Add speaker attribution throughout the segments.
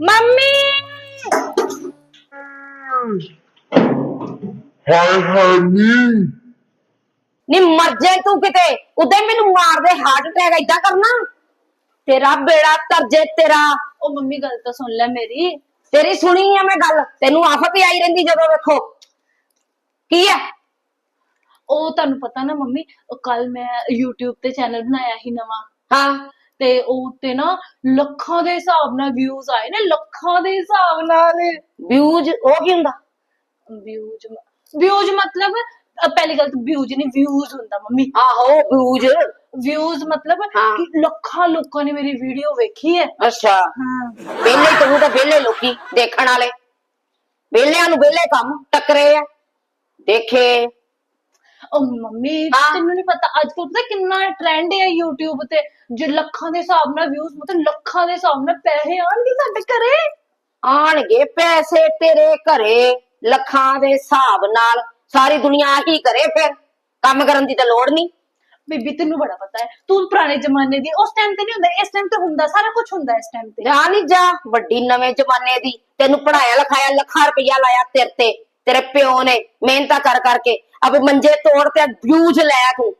Speaker 1: Mummy.
Speaker 2: ਹਾਏ ਹਾਏ। ਨੀ
Speaker 1: ਨੀ ਮਰ ਜਾਏ ਤੂੰ ਕਿਤੇ। ਉਦੋਂ ਹੀ ਮੈਨੂੰ ਮਾਰ ਦੇ ਹਾਰਟ ਅਟੈਕ ਏਦਾਂ ਕਰਨਾ। ਤੇਰਾ ਬੇੜਾ ਤਰਜੇ ਤੇਰਾ।
Speaker 3: ਉਹ ਮੰਮੀ ਗੱਲ ਤਾਂ ਸੁਣ ਲੈ ਮੇਰੀ।
Speaker 1: ਤੇਰੀ ਸੁਣੀ ਆ ਮੈਂ ਗੱਲ ਤੈਨੂੰ ਆਫਤ ਹੀ ਆਈ ਰਹਿੰਦੀ ਜਦੋਂ ਵੇਖੋ। ਕੀ ਹੈ
Speaker 3: ਉਹ ਤੁਹਾਨੂੰ ਪਤਾ ਨਾ ਮੰਮੀ ਕੱਲ ਮੈਂ YouTube ਤੇ ਚੈਨਲ ਬਣਾਇਆ ਸੀ ਨਵਾਂ।
Speaker 1: ਹਾਂ।
Speaker 3: ਤੇ ਉਹ ਉੱਤੇ ਨਾ ਲੱਖਾਂ ਦੇ ਹਿਸਾਬ ਨਾਲ ਵਿਊਜ਼ ਆਏ ਨੇ ਲੱਖਾਂ ਦੇ ਹਿਸਾਬ ਨਾਲ।
Speaker 1: ਵਿਊਜ਼ ਉਹ ਕੀ ਹੁੰਦਾ?
Speaker 3: ਵਿਊਜ਼ ਵਿਊਜ਼ ਮਤਲਬ ਪਹਿਲੀ ਗੱਲ ਤਾਂ ਵਿਊਜ਼ ਨਹੀਂ ਵਿਊਜ਼ ਹੁੰਦਾ ਮੰਮੀ।
Speaker 1: ਆਹੋ ਵਿਊਜ਼
Speaker 3: ਵਿਊਜ਼ ਮਤਲਬ
Speaker 1: ਹਾਂ।
Speaker 3: ਕਿ ਲੱਖਾਂ ਲੋਕਾਂ ਨੇ ਮੇਰੀ ਵੀਡੀਓ ਵੇਖੀ ਹੈ।
Speaker 1: ਅੱਛਾ।
Speaker 3: ਹਾਂ।
Speaker 1: ਵਿਹਲੇ ਤੂੰ ਤਾਂ ਵਿਹਲੇ ਲੋਕੀ ਦੇਖਣ ਵਾਲੇ। ਵਿਹਲਿਆਂ ਨੂੰ ਵਿਹਲੇ ਕੰਮ ਟੱਕਰੇ ਆ। ਦੇਖੇ।
Speaker 3: ਉਹ ਮੰਮੀ
Speaker 1: ਹਾਂ।
Speaker 3: ਤੈਨੂੰ ਨਹੀਂ ਪਤਾ ਅੱਜ ਕੱਲ੍ਹ ਪਤਾ ਕਿੰਨਾ ਟ੍ਰੈਂਡ ਹੈ YouTube ਤੇ। ਜੇ ਲੱਖਾਂ ਦੇ ਹਿਸਾਬ ਨਾਲ ਵਿਊਜ਼ ਮਤਲਬ ਲੱਖਾਂ ਦੇ ਹਿਸਾਬ ਨਾਲ ਪੈਸੇ ਆਣਗੇ ਸਾਡੇ ਘਰੇ।
Speaker 1: ਆਣਗੇ ਪੈਸੇ ਤੇਰੇ ਘਰੇ ਲੱਖਾਂ ਦੇ ਹਿਸਾਬ ਨਾਲ। ਸਾਰੀ ਦੁਨੀਆ ਹੀ ਕਰੇ ਫਿਰ। ਕੰਮ ਕਰਨ ਦੀ ਤਾਂ ਲੋੜ ਨਹੀਂ
Speaker 3: ਬੀਬੀ, ਤੈਨੂੰ ਬੜਾ ਪਤਾ ਹੈ, ਤੂੰ ਪੁਰਾਣੇ ਜ਼ਮਾਨੇ ਦੀ, ਉਸ ਟਾਈਮ ਤੇ ਨਹੀਂ ਹੁੰਦਾ, ਇਸ ਟਾਈਮ ਤੇ ਹੁੰਦਾ, ਸਾਰਾ ਕੁਝ ਹੁੰਦਾ ਇਸ ਟਾਈਮ ਤੇ।
Speaker 1: ਜਾ ਨਹੀਂ ਜਾ, ਵੱਡੀ ਨਵੇਂ ਜ਼ਮਾਨੇ ਦੀ, ਤੈਨੂੰ ਪੜਾਇਆ ਲਿਖਾਇਆ, ਲੱਖਾਂ ਰੁਪਇਆ ਲਾਇਆ ਤੇਰੇ ਤੇ, ਤੇਰੇ ਪਿਓ ਨੇ, ਮਿਹਨਤਾਂ ਕਰ ਕਰਕੇ ਅਬ ਮੰਜੇ ਤੋੜ ਤੇ ਵਿਊਜ਼ ਲੈ ਤੂੰ।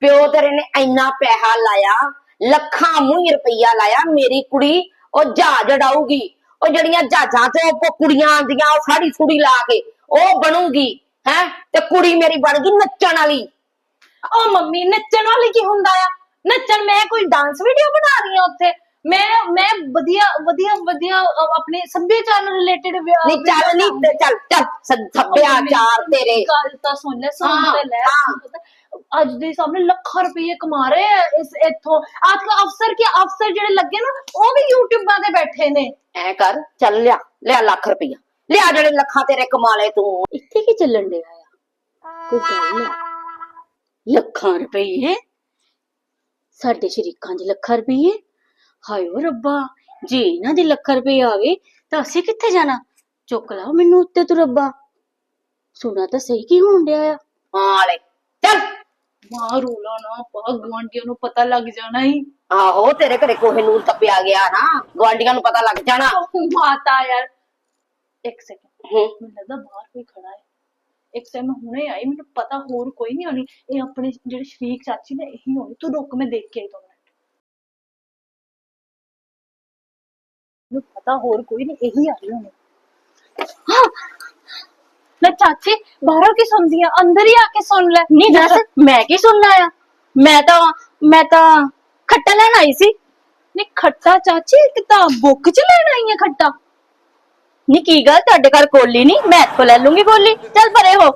Speaker 1: ਪਿਓ ਤੇਰੇ ਨੇ ਇੰਨਾ ਪੈਸਾ ਲਾਇਆ, ਲੱਖਾਂ ਮੂੰਹ ਰੁਪਈਆ ਲਾਇਆ, ਮੇਰੀ ਕੁੜੀ, ਉਹ ਜਹਾਜ਼ ਉਡਾਊਗੀ। ਉਹ ਜਿਹੜੀਆਂ ਜਹਾਜ਼ਾਂ ਤੇ ਉਹ ਕੁੜੀਆਂ ਆਂਦੀਆਂ ਉਹ ਸਾੜੀ ਸੁੜੀ ਲਾ ਕੇ, ਉਹ ਬਣੂਗੀ, ਹੈ? ਤੇ ਕੁੜੀ ਮੇਰੀ ਬਣ ਗਈ ਨੱਚਣ ਵਾਲੀ।
Speaker 3: ਉਹ ਮੰਮੀ ਨੱਚਣ ਵਾਲੀ ਕੀ ਹੁੰਦਾ ਆ? ਨੱਚਣ ਮੈਂ ਕੋਈ ਡਾਂਸ ਵੀਡੀਓ ਬਣਾ ਰਹੀ ਹਾਂ ਉੱਥੇ। ਮੈਂ ਮੈਂ ਵਧੀਆ ਵਧੀਆ ਵਧੀਆ ਅ, ਆਪਣੇ ਸੱਭਿਆਚਾਰ ਨਾਲ ਰਿਲੇਟਡ
Speaker 1: ਨਹੀਂ ਚੱਲ ਨਹੀਂ ਤੇ ਚੱਲ ਚੱਲ ਸ- ਸੱਭਿਆਚਾਰ ਤੇਰੇ।
Speaker 3: ਗੱਲ ਤਾਂ ਸੁਣ ਲੈ ਸੁਣ
Speaker 1: ਹਾਂ,
Speaker 3: ਤੇ ਲੈ।
Speaker 1: ਹਾਂ।
Speaker 3: ਤੈਨੂੰ ਪਤਾ, ਅੱਜ ਦੇ ਸਾਹਮਣੇ ਲੱਖਾਂ ਰੁਪਏ ਕਮਾ ਰਹੇ ਆ ਇਸ ਇੱਥੋਂ। ਅੱਜ ਕੱਲ੍ਹ ਅਫਸਰ ਕੇ ਅਫਸਰ ਜਿਹੜੇ ਲੱਗੇ ਨਾ ਉਹ ਵੀ ਯੂਟਿਊਬਾਂ ਤੇ ਬੈਠੇ ਨੇ।
Speaker 1: ਐ ਕਰ ਚੱਲ ਲਿਆ ਲਿਆ ਲੱਖ ਰੁਪਈਆ। ਲਿਆ ਜਿਹੜੇ ਲੱਖਾਂ ਤੇਰੇ ਕਮਾ ਲਏ ਤੂੰ।
Speaker 4: ਇੱਥੇ ਕੀ ਚੱਲਣ ਡਿਆ ਆ? ਕੋਈ ਗੱਲ ਆ ਲੱਖਾਂ ਰੁਪਏ ਸਾਡੇ ਸ਼ਰੀਕਾਂ ਦੇ ਲੱਖਾਂ ਰੁਪਏ ਹਾਏ ਓ ਰੱਬਾ ਜੇ ਇਹਨਾਂ ਦੇ ਲੱਖਾਂ ਰੁਪਏ ਆ ਗਏ ਤਾਂ ਅਸੀਂ ਕਿੱਥੇ ਜਾਣਾ? ਚੁੱਕ ਲਾ ਮੈਨੂੰ ਉੱਤੇ ਤੂੰ ਰੱਬਾ। ਸੁਣਾ ਤਾਂ ਸਹੀ ਕੀ ਹੋਣ ਡਿਆ ਆ?
Speaker 1: ਹਾਂ ਲੈ ਚੱਲ।
Speaker 3: ਮਾਂ ਰੋਲਾ ਨਾ ਪਾ ਗਵਾਂਢੀਆਂ ਨੂੰ ਪਤਾ ਲੱਗ ਜਾਣਾ ਹੀ।
Speaker 1: ਆਹੋ ਤੇਰੇ ਘਰੇ ਕੋਹੇ ਨੂਰ ਤੱਪਿਆ ਗਿਆ ਨਾ ਗਵਾਂਡੀਆਂ ਨੂੰ ਪਤਾ ਲੱਗ ਜਾਣਾ।
Speaker 3: ਮਾਤਾ ਯਾਰ ਇੱਕ ਸੈਕਿੰਡ
Speaker 1: ਹੂੰ।
Speaker 3: ਮੈਨੂੰ ਲੱਗਦਾ ਬਾਹਰ ਕੋਈ ਖੜਾ ਹੈ। ਇੱਕ ਸੈਕਿੰਡ ਮੈਂ ਹੁਣੇ ਆਈ ਮੈਨੂੰ ਪਤਾ ਹੋਰ ਕੋਈ ਨਹੀਂ ਹੋਣੀ ਇਹ ਆਪਣੇ ਜਿਹੜੇ ਸ਼ਰੀਕ ਚਾਚੀ ਨੇ ਇਹੀ ਹੋਣੀ। ਤੂੰ ਰੁਕ ਮੈਂ ਦੇਖ ਕੇ ਆਈ ਮਿੰਟ ਮੈਨੂੰ ਪਤਾ ਹੋਰ ਕੋਈ ਨਹੀਂ ਇਹੀ ਆ ਰਹੀ ਹੋਣੀ। ਹਾਂ। ਲੈ ਚਾਚੀ ਬਾਹਰੋਂ ਕੀ ਸੁਣਦੀ ਆ? ਅੰਦਰ ਹੀ ਆ ਕੇ ਸੁਣ ਲੈ।
Speaker 4: ਨਹੀਂ ਦੱਸ। ਮੈਂ ਕੀ ਸੁਣਨਾ ਆ? ਮੈਂ ਤਾਂ ਮੈਂ ਤਾਂ ਖੱਟਾ ਲੈਣ ਆਈ ਸੀ।
Speaker 3: ਨਹੀਂ ਖੱਟਾ ਚਾਚੀ ਕਿਤਾ ਬੁੱਕ ਚ ਲੈਣ ਆਈ ਆ ਖੱਟਾ।
Speaker 4: ਨਹੀਂ ਕੀ ਗੱਲ ਤੁਹਾਡੇ ਘਰ ਕੋਲੀ ਨਹੀਂ ਮੈਂ ਇੱਥੋਂ ਲੈ ਲੂੰਗੀ ਕੋਲੀ। ਚੱਲ ਪਰੇ ਹੋ।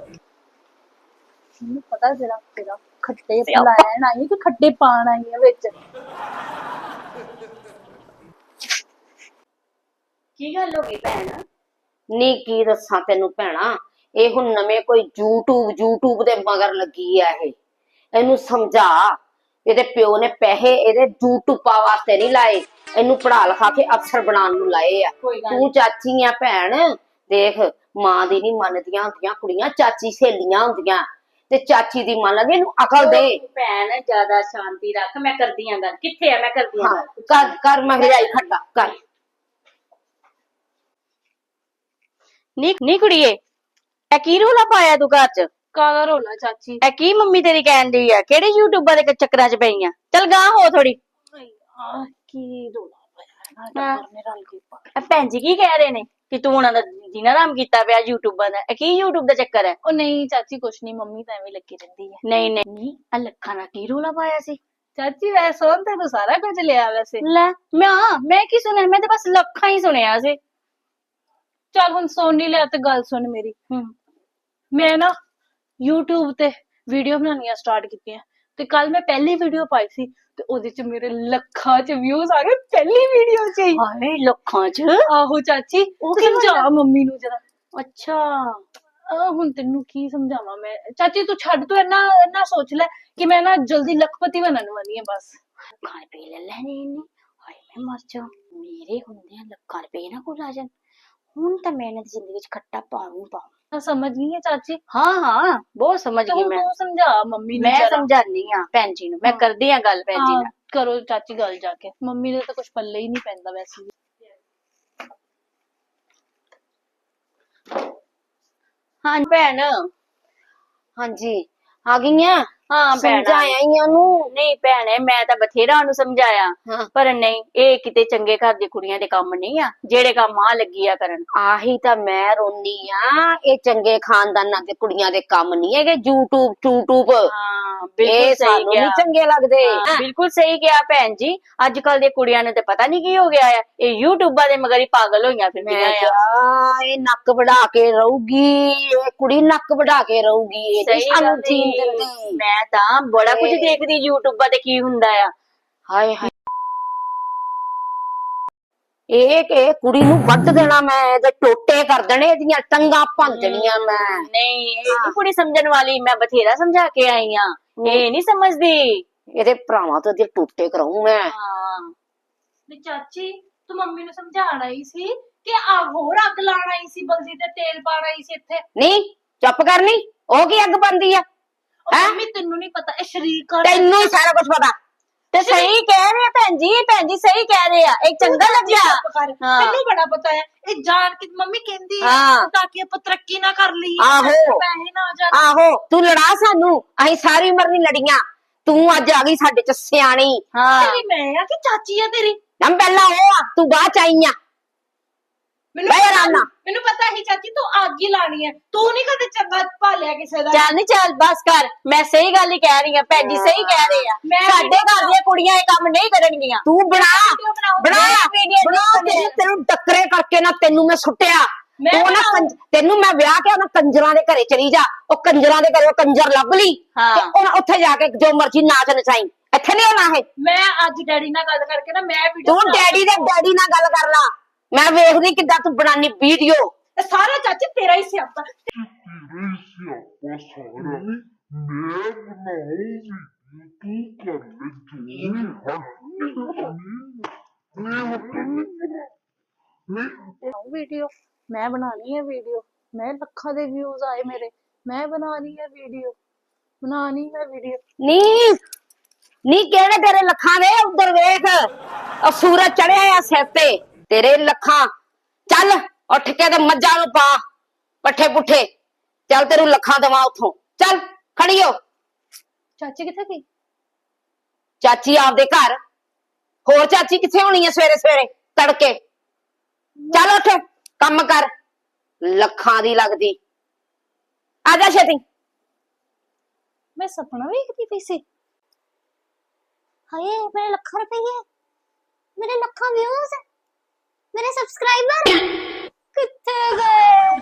Speaker 3: ਮੈਨੂੰ ਪਤਾ ਜਰਾ ਤੇਰਾ ਖੱਟੇ ਲੈਣ ਆਈ ਆ ਕਿ ਖੱਟੇ ਪਾਣ ਆਈ ਆ ਵਿੱਚ।
Speaker 4: ਕੀ ਗੱਲ ਹੋ ਗਈ ਭੈਣ?
Speaker 1: ਨੀ ਕੀ ਦੱਸਾਂ ਤੈਨੂੰ ਭੈਣਾ ਇਹ ਹੁਣ ਨਵੇਂ ਕੋਈ YouTube YouTube ਦੇ ਮਗਰ ਲੱਗੀ ਆ ਇਹ। ਇਹਨੂੰ ਸਮਝਾ। ਇਹਦੇ ਪਿਓ ਨੇ ਪੈਸੇ ਇਹਦੇ YouTube ਵਾਸਤੇ ਨਹੀਂ ਲਾਏ। ਇਹਨੂੰ ਪੜਾ ਲਿਖਾ ਕੇ ਅਫਸਰ ਬਣਾਉਣ ਨੂੰ ਲਾਏ ਆ। ਤੂੰ ਚਾਚੀ ਆ ਭੈਣ ਦੇਖ ਮਾਂ ਦੀ ਨਹੀਂ ਮੰਨਦੀਆਂ ਹੁੰਦੀਆਂ ਕੁੜੀਆਂ ਚਾਚੀ ਸਹੇਲੀਆਂ ਹੁੰਦੀਆਂ। ਤੇ ਚਾਚੀ ਦੀ ਮੰਨ ਲਗੇ ਇਹਨੂੰ ਅਕਲ ਦੇ।
Speaker 4: ਭੈਣ ਜ਼ਿਆਦਾ ਸ਼ਾਂਤੀ ਰੱਖ। ਮੈਂ ਕਰਦੀ ਆਂ ਗੱਲ। ਕਿੱਥੇ ਆ? ਮੈਂ ਕਰਦੀ ਆਂ
Speaker 1: ਹਾਂ
Speaker 4: ਗੱਲ।
Speaker 1: ਕਰ ਕਰ ਮਹਿਰਾਈ ਖੱਟਾ ਕਰ।
Speaker 4: ਨੀ ਨੀ ਕੁੜੀਏ ਇਹ ਕੀ ਰੋਲਾ ਪਾਇਆ ਤੂੰ ਘਰ ਚ?
Speaker 3: ਕਾਲਾ ਰੋਲਾ ਚਾਚੀ।
Speaker 4: ਇਹ ਕੀ ਮੰਮੀ ਤੇਰੀ ਕਹਿਣ ਦੀ ਆ? ਕਿਹੜੇ ਯੂਟਿਊਬਰ ਦੇ ਚੱਕਰਾਂ ਚ ਪਈਆਂ ਚੱਲ ਗਾਂ ਹੋ ਥੋੜੀ
Speaker 3: ਆ ਕੀ ਰੋਲਾ ਪਾਇਆ।
Speaker 4: ਹਾਂ।
Speaker 3: ਨਾ ਡਰ ਮੇਰਾ ਕੇ ਪਾ
Speaker 4: ਇਹ ਭੈਣ ਜੀ ਕੀ ਕਹਿ ਰਹੇ ਨੇ? ਕਿ ਤੂੰ ਉਹਨਾਂ ਦਾ ਜੀਣਾ ਰਾਮ ਕੀਤਾ ਪਿਆ ਯੂਟਿਊਬਾਂ ਦਾ। ਇਹ ਕੀ ਯੂਟਿਊਬ ਦਾ ਚੱਕਰ ਹੈ
Speaker 3: ਉਹ ਨਹੀਂ ਚਾਚੀ ਕੁਛ ਨਹੀਂ। ਮੰਮੀ ਤਾਂ ਐਵੇਂ ਲੱਗੀ ਰਹਿੰਦੀ ਹੈ
Speaker 4: ਨਹੀਂ ਨਹੀਂ। ਆ ਲੱਖਾਂ ਦਾ ਕੀ ਰੋਲਾ ਪਾਇਆ ਸੀ?
Speaker 3: ਚਾਚੀ ਵੈਸੇ ਸੋਨ ਤੈਨੂੰ ਸਾਰਾ ਕੁਝ ਲਿਆ ਵੈਸੇ।
Speaker 4: ਲੈ ਮੈਂ ਮੈਂ ਕੀ ਸੁਣਿਆ? ਮੈਂ ਤਾਂ ਬਸ ਲੱਖਾਂ ਹੀ ਸੁਣਿਆ ਸੀ।
Speaker 3: ਚੱਲ ਹੁਣ ਸੁਣ ਨਹੀਂ ਲਿਆ ਤੇ ਗੱਲ ਸੁਣ ਮੇਰੀ।
Speaker 4: ਹੂੰ।
Speaker 3: ਮੈਂ ਨਾ YouTube ਤੇ ਵੀਡੀਓ ਬਣਾਉਣੀਆਂ ਸਟਾਰਟ ਕੀਤੀਆਂ। ਤੇ ਕੱਲ ਮੈਂ ਪਹਿਲੀ ਵੀਡੀਓ ਪਾਈ ਸੀ ਤੇ ਉਹਦੇ ਚ ਮੇਰੇ ਲੱਖਾਂ ਚ ਵਿਊਜ਼ ਆ ਗਏ ਪਹਿਲੀ ਵੀਡੀਓ ਚ ਹੀ।
Speaker 4: ਹਾਏ ਲੱਖਾਂ ਚ?
Speaker 3: ਆਹੋ ਚਾਚੀ
Speaker 4: ਉਹ
Speaker 3: ਸਮਝਾ ਮੰਮੀ ਨੂੰ ਜਰਾ।
Speaker 4: ਅੱਛਾ।
Speaker 3: ਆ ਹੁਣ ਤੈਨੂੰ ਕੀ ਸਮਝਾਵਾਂ ਮੈਂ? ਚਾਚੀ ਤੂੰ ਛੱਡ ਤੂੰ ਇੰਨਾ ਇੰਨਾ ਸੋਚ ਲੈ ਕਿ ਮੈਂ ਨਾ ਜਲਦੀ ਲੱਖਪਤੀ ਬਣਨ ਵਾਲੀ ਹਾਂ ਬਸ।
Speaker 4: ਲੱਖਾਂ ਰੁਪਏ ਲੈ ਲੈਣੇ ਨੇ ਹਾਏ ਮੈਂ ਮਰ ਜਾ। ਮੇਰੇ ਹੁੰਦੇ ਆ ਲੱਖਾਂ ਰੁਪਏ ਨਾ ਕੋਲ ਆ ਜਾਣ। ਹੁਣ ਤਾਂ ਮੈਂ ਇਹਨਾਂ ਦੀ ਜ਼ਿੰਦਗੀ 'ਚ ਖੱਟਾ ਪਾਉਂ ਪਾਉਂ
Speaker 3: ਤਾਂ ਸਮਝ ਗਈ ਹੈ ਚਾਚੀ
Speaker 4: ਹਾਂ ਹਾਂ ਬਹੁਤ ਸਮਝ ਗਈ
Speaker 3: ਤੂੰ
Speaker 4: ਮੈਂ
Speaker 3: ਤੂੰ ਸਮਝਾ ਮੰਮੀ ਨੂੰ
Speaker 4: ਮੈਂ
Speaker 3: ਜ਼ਰਾ।
Speaker 4: ਸਮਝਾਨੀ ਆ ਭੈਣ ਜੀ ਨੂੰ ਮੈਂ
Speaker 3: ਹਾਂ।
Speaker 4: ਕਰਦੀ ਆ ਗੱਲ ਭੈਣ ਜੀ
Speaker 3: ਹਾਂ,
Speaker 4: ਨਾਲ
Speaker 3: ਕਰੋ ਚਾਚੀ ਗੱਲ ਜਾ ਕੇ ਮੰਮੀ ਦੇ ਤਾਂ ਕੁਝ ਪੱਲੇ ਹੀ ਨਹੀਂ ਪੈਂਦਾ ਵੈਸੇ ਵੀ
Speaker 4: ਹਾਂ ਭੈਣ
Speaker 1: ਹਾਂਜੀ ਆ ਗਈਆਂ
Speaker 4: ਹਾਂ ਭੈਣ।
Speaker 1: ਸਮਝਾਇਆ ਹੀ ਉਹਨੂੰ।
Speaker 4: ਨਹੀਂ ਭੈਣੇ ਮੈਂ ਤਾਂ ਬਥੇਰਾ ਉਹਨੂੰ ਸਮਝਾਇਆ।
Speaker 1: ਹਾਂ।
Speaker 4: ਪਰ ਨਹੀਂ ਇਹ ਕਿਤੇ ਚੰਗੇ ਘਰ ਦੀ ਕੁੜੀਆਂ ਦੇ ਕੰਮ ਨਹੀਂ ਆ। ਜਿਹੜੇ ਕੰਮ ਆ ਲੱਗੀ ਆ ਕਰਨ।
Speaker 1: ਆਹੀ ਤਾਂ ਮੈਂ ਰੋਨੀ ਆ। ਇਹ ਚੰਗੇ ਖਾਨਦਾਨਾਂ ਦੇ ਕੁੜੀਆਂ ਦੇ ਕੰਮ ਨਹੀਂ ਹੈਗੇ। YouTube ਟੂਟੂਬ
Speaker 4: ਹਾਂ ਬਿਲਕੁਲ
Speaker 1: ਇਹ
Speaker 4: ਸਹੀ
Speaker 1: ਸਾਨੂੰ
Speaker 4: ਕਿਹਾ।
Speaker 1: ਨਹੀਂ ਚੰਗੇ ਲੱਗਦੇ।
Speaker 4: ਹਾਂ, ਬਿਲਕੁਲ ਸਹੀ ਕਿਹਾ ਭੈਣ ਜੀ। ਅੱਜ ਕੱਲ ਦੇ ਕੁੜੀਆਂ ਨੂੰ ਤੇ ਪਤਾ ਨਹੀਂ ਕੀ ਹੋ ਗਿਆ ਆ। ਇਹ ਯੂਟਿਊਬਾਂ ਦੇ ਮਗਰ ਹੀ ਪਾਗਲ ਹੋਈਆਂ
Speaker 1: ਮੈਂ
Speaker 4: ਫਿਰਦੀਆਂ ਆ।
Speaker 1: ਕਿਹਾ ਇਹ ਨੱਕ ਵਢਾ ਕੇ ਰਹੂਗੀ। ਕੁੜੀ ਨੱਕ ਵਢਾ ਕੇ ਰਹੂਗੀ ਇਹ
Speaker 4: ਸਹੀ
Speaker 1: ਸਾਨੂੰ
Speaker 4: ਗੱਲ
Speaker 1: ਜੀਣ। ਦਿੰਦੀ।
Speaker 4: ਮੈਂ ਤਾਂ ਬੜਾ ਕੁਝ
Speaker 1: ਤੇ-
Speaker 4: ਦੇਖਦੀ ਯੂਟਿਊਬਾਂ ਤੇ ਕੀ ਹੁੰਦਾ ਆ।
Speaker 1: ਹਾਏ ਹਾਏ। ਇਹ ਕਿ ਕੁੜੀ ਨੂੰ ਵੱਢ ਦੇਣਾ ਮੈਂ ਇਹਦੇ ਟੋਟੇ ਕਰ ਦੇਣੇ ਇਹਦੀਆਂ ਟੰਗਾਂ ਭੰਨ ਦੇਣੀਆਂ ਮੈਂ।
Speaker 4: ਨਹੀਂ ਇਹ ਨੀ ਕੁੜੀ ਸਮਝਣ ਵਾਲੀ ਮੈਂ ਬਥੇਰਾ ਸਮਝਾ ਕੇ ਆਈ ਆ। ਇਹ ਨਹੀਂ ਸਮਝਦੀ।
Speaker 1: ਇਹਦੇ ਭਰਾਵਾਂ ਤੋਂ ਇਹਦੇ ਟੋਟੇ ਕਰਾਉਂ ਮੈਂ।
Speaker 4: ਹਾਂ।
Speaker 3: ਤੇ ਚਾਚੀ ਤੂੰ ਮੰਮੀ ਨੂੰ ਸਮਝਾਉਣ ਆਈ ਸੀ ਕਿ ਆ ਹੋਰ ਅੱਗ ਲਾਣ ਆਈ ਸੀ ਬਲਦੀ ਤੇ ਤੇਲ ਪਾਣ ਆਈ ਸੀ ਇੱਥੇ।
Speaker 1: ਨਹੀਂ ਚੁੱਪ ਕਰਨੀ ਉਹ ਕੀ ਅੱਗ ਬੰਦੀ ਆ?
Speaker 3: ਉਹ
Speaker 1: ਹੈਂ?
Speaker 3: ਮੰਮੀ ਤੈਨੂੰ ਨਹੀਂ ਪਤਾ ਇਹ ਸ਼ਰੀਕ ਆ
Speaker 1: ਤੈਨੂੰ ਹੀ ਸਾਰਾ ਕੁਝ ਪਤਾ।
Speaker 4: ਤੇ ਸਹੀ ਕਹਿ ਰਹੇ ਆ ਭੈਣ ਜੀ ਭੈਣ ਜੀ ਸਹੀ ਕਹਿ ਰਹੇ ਆ। ਇਹ ਚੰਗਾ ਲੱਗਿਆ?
Speaker 3: ਕਰ।
Speaker 4: ਹਾਂ।
Speaker 3: ਤੈਨੂੰ ਬੜਾ ਪਤਾ ਹੈ ਇਹ ਜਾਣ ਕੇ ਮੰਮੀ ਕਹਿੰਦੀ ਹੈ
Speaker 1: ਹਾਂ।
Speaker 3: ਤਾਂ ਕਿ ਆਪਾਂ ਤਰੱਕੀ ਨਾ ਕਰ ਲਈਏ
Speaker 1: ਆਹੋ।
Speaker 3: ਪੈਸੇ ਨਾ ਆ ਜਾਣ।
Speaker 1: ਆਹੋ ਤੂੰ ਲੜਾ ਸਾਨੂੰ ਅਸੀਂ ਸਾਰੀ ਉਮਰ ਨਹੀਂ ਲੜੀਆਂ। ਤੂੰ ਅੱਜ ਆ ਗਈ ਸਾਡੇ ਚ ਸਿਆਣੀ।
Speaker 4: ਹਾਂ।
Speaker 3: ਤੇਰੀ ਮੈਂ ਆ ਕਿ ਚਾਚੀ ਆ ਤੇਰੀ?
Speaker 1: ਨਾ ਪਹਿਲਾਂ ਉਹ ਆ ਤੂੰ ਬਾਅਦ ਚ ਆਈ ਆ।
Speaker 3: ਮੈਨੂੰ
Speaker 1: ਬਹਿ
Speaker 3: ਪਤਾ-
Speaker 1: ਆਰਾਮ ਨਾਲ।
Speaker 3: ਮੈਨੂੰ ਪਤਾ ਹੀ ਚਾਚੀ ਤੂੰ ਅੱਗ ਹੀ ਲਾਣੀ ਹੈ। ਤੂੰ ਨਹੀਂ ਕਦੇ ਚੰਗਾ ਭਾਲਿਆ ਕਿਸੇ ਦਾ।
Speaker 4: ਚੱਲ ਨਹੀਂ ਚੱਲ ਬਸ ਕਰ। ਮੈਂ ਸਹੀ ਗੱਲ ਹੀ ਕਹਿ ਰਹੀ ਆ ਭੈਣ ਜੀ ਸਹੀ ਕਹਿ ਰਹੇ ਆ।
Speaker 3: ਮੈਂ
Speaker 4: ਸਾਡੇ
Speaker 3: ਵੀਡੀਓ
Speaker 4: ਘਰ ਦੀਆਂ ਕੁੜੀਆਂ ਇਹ ਕੰਮ ਨਹੀਂ ਕਰਨਗੀਆਂ।
Speaker 1: ਤੂੰ ਬਣਾ
Speaker 3: ਵੀਡੀਓ ਬਣਾਓ।
Speaker 1: ਬਣਾ।
Speaker 4: ਮੈਂ ਵੀਡੀਓ
Speaker 1: ਬਣਾ
Speaker 4: ਨਹੀਂ
Speaker 1: ਤੈਨੂੰ ਤੈਨੂੰ ਟੱਕਰੇ ਕਰਕੇ ਨਾ ਤੈਨੂੰ ਮੈਂ ਸੁੱਟਿਆ।
Speaker 3: ਮੈਂ
Speaker 1: ਤੂੰ ਨਾ। ਕੰਜ- ਤੈਨੂੰ ਮੈਂ ਵਿਆਹ ਕੇ ਉਹਨਾਂ ਕੰਜਰਾਂ ਦੇ ਘਰੇ ਚਲੀ ਜਾ। ਉਹ ਕੰਜਰਾਂ ਦੇ ਘਰੇ ਉਹ ਕੰਜਰ ਲੱਭ ਲਈ।
Speaker 4: ਹਾਂ।
Speaker 1: ਤੇ ਉਹਨਾਂ ਉੱਥੇ ਜਾ ਕੇ ਜੋ ਮਰਜ਼ੀ ਨਾਚ ਨਚਾਈ। ਇੱਥੇ ਨਹੀਂ ਆਉਣਾ ਹੈ
Speaker 3: ਮੈਂ ਅੱਜ ਡੈਡੀ ਨਾਲ ਗੱਲ ਕਰਕੇ ਨਾ ਮੈਂ ਵੀਡੀਓ
Speaker 1: ਤੂੰ ਡੈਡੀ ਦੇ ਡੈਡੀ ਨਾਲ ਗੱਲ ਕਰ ਲਾ। ਮੈਂ ਵੇਖਦੀ ਕਿੱਦਾਂ ਤੂੰ ਬਣਾਨੀ ਵੀਡੀਓ।
Speaker 3: ਸਾਰਾ ਚਾਚੀ ਤੇਰਾ ਹੀ ਸਿਆਪਾ।
Speaker 2: ਤੇਰੇ ਸਿਆਪਾ ਸਾਰਾ ਮੈਂ ਬਣਾਉਂਗੀ ਤੂੰ ਕਰ ਲੈ ਜੋ ਹੱਥ
Speaker 3: ਵੀਡੀਓ। ਮੈਂ ਬਣਾਣੀ ਹੈ ਵੀਡੀਓ। ਮੈਂ ਲੱਖਾਂ ਦੇ ਵਿਊਜ਼ ਆਏ ਮੇਰੇ। ਮੈਂ ਬਣਾਣੀ ਹੈ ਵੀਡੀਓ। ਬਣਾਣੀ ਹੈ ਵੀਡੀਓ।
Speaker 1: ਨੀ। ਨੀ ਕਿਹੜੇ ਤੇਰੇ ਲੱਖਾਂ ਦੇ ਉਧਰ ਵੇਖ। ਉਹ ਸੂਰਜ ਚੜਿਆ ਆ ਸਿਰ ਤੇ। ਤੇਰੇ ਲੱਖਾਂ ਚੱਲ ਉੱਠ ਕੇ ਤੇ ਮੱਝਾਂ ਨੂੰ ਪਾ ਪੱਠੇ ਪੁੱਠੇ। ਚੱਲ ਤੈਨੂੰ ਲੱਖਾਂ ਦਵਾ ਉਥੋਂ। ਚੱਲ ਖੜੀ ਹੋ
Speaker 3: ਚਾਚੀ ਕਿੱਥੇ ਗਈ?
Speaker 1: ਚਾਚੀ ਆਪਦੇ ਘਰ। ਹੋਰ ਚਾਚੀ ਕਿੱਥੇ ਹੋਣੀ ਆ ਸਵੇਰੇ ਸਵੇਰੇ? ਤੜਕੇ। ਚੱਲ ਉੱਠ ਕੰਮ ਕਰ। ਲੱਖਾਂ ਦੀ ਲੱਗਦੀ। ਆ ਜਾ ਛੇਤੀ।
Speaker 3: ਮੈਂ ਸੁਪਨਾ ਵੇਖਦੀ ਪਈ ਸੀ।
Speaker 5: ਹਾਏ ਮੇਰੇ ਲੱਖਾਂ ਰੁਪਏ। ਮੇਰੇ ਲੱਖਾਂ ਵਿਊਜ਼। ਮੇਰੇ ਸਬਸਕ੍ਰਾਈਬਰ ਕਿੱਥੇ ਗਏ